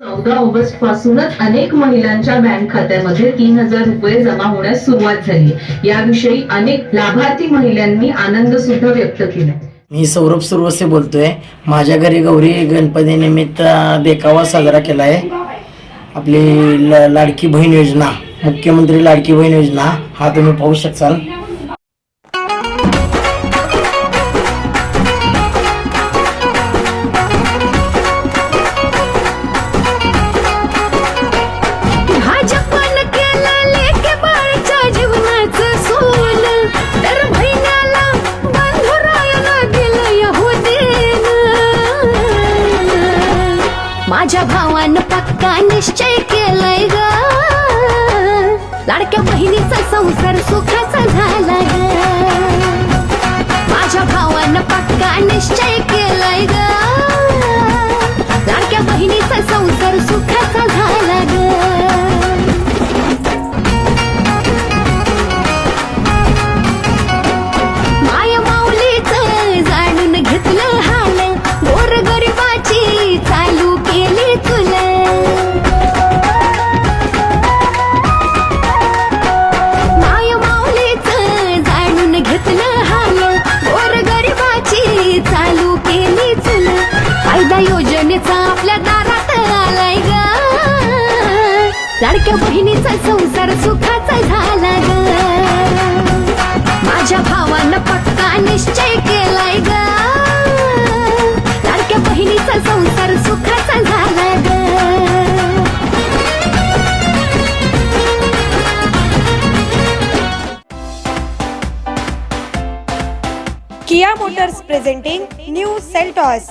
चौदा ऑगस्ट पासूनच अनेक महिलांच्या बँक खात्यामध्ये तीन हजार रुपये जमा होण्यास सुरुवात झाली. याविषयी अनेक लाभार्थी महिलांनी आनंद सुद्धा व्यक्त केला. मी सौरभ सुरवसे बोलतोय. माझ्या घरी गौरी गणपती निमित्त देखावा साजरा केला आहे आपली लाडकी बहीण योजना मुख्यमंत्री लाडकी बहीण योजना हा तुम्ही पाहू शकाल माझ्या भावानं पक्का निश्चय केलाय ग. लाडक्या बहिणीचा संसार सुखाचा फायदा आपल्या दारात आलाय ग. लाडक्या बहिणीचा संसार सुखाचा झाला ग. माझ्या भावानं पक्का निश्चय केलाय ग. लाडक्या बहिणीचा संसार सुखाचा झाला ग. Kia motors presenting new Seltos.